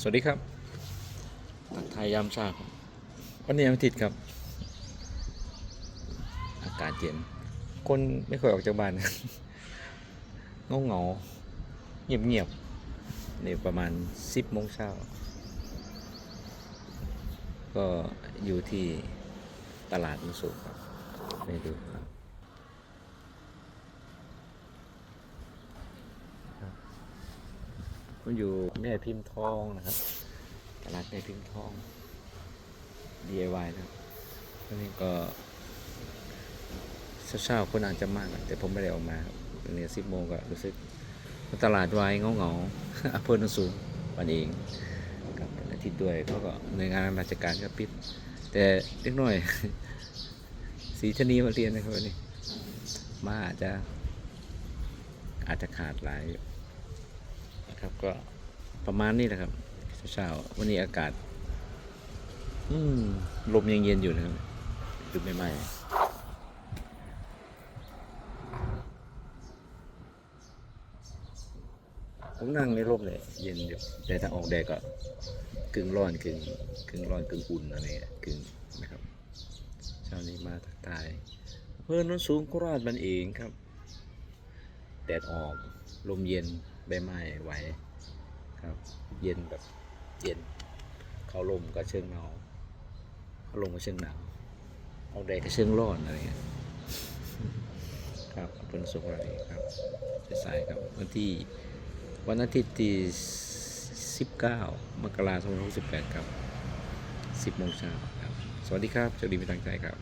สวัสดีครับตักไทยยามเช้าครับวันนี้วันอาทิตย์ครับ อากาศเย็น คนไม่ค่อยออกจากบ้านเงาเงาเงียบเงียบนี่ประมาณสิบโมงเช้า ก็อยู่ที่ตลาดมุสุครับไปดูครับ ผมอยู่แม่พิมพ์ทองนะครับตลาดแม่พิมพ์ทอง DIY นะครับตอนนี้ก็เช้าๆคนอาจจะมากอะแต่ผมไม่ได้ออกมาครับตอนนี้สิบโมงก็รู้สึกตลาดวายเงาๆอำเภอโนนสูงวันเองกับอาทิตย์ด้วยเขาก็หน่วยงานราชการก็ปิด แต่เล็กน้อยสีชนีมาเรียนนะครับวันนี้มาอาจจะอาจจะขาดหลาย นะครับ ก็ประมาณนี้แหละครับเช้าวันนี้อากาศ อืมลมยังเย็นอยู่นะครับดูไม่ไหม้ผมนั่งในร่มเลยเย็นอยู่แต่ถ้าออกแดดก็กึ่งร้อนกึ่งกึ่งร้อนกึ่งอุ่นอะไรเงี้ยกึ่งนะครับเช้านี้มาทักทายเพื่อนน้นสูงโคราชมันเองครับ แดดออกลมเย็น ใบไม้ไหวครับ เย็นแบบเย็น เขาลมก็เชิงหนาวเขาลมก็เชิงหนาวออกแดดก็เชิงร้อนอะไรเงี้ยครับเป็นสุขอะไรครับสายครับวันที่วันอาทิตย์ที่19 มกราคม2018ครับ 10โมงเช้าครับ สวัสดีครับสวัสดีเป็นทางใจครับ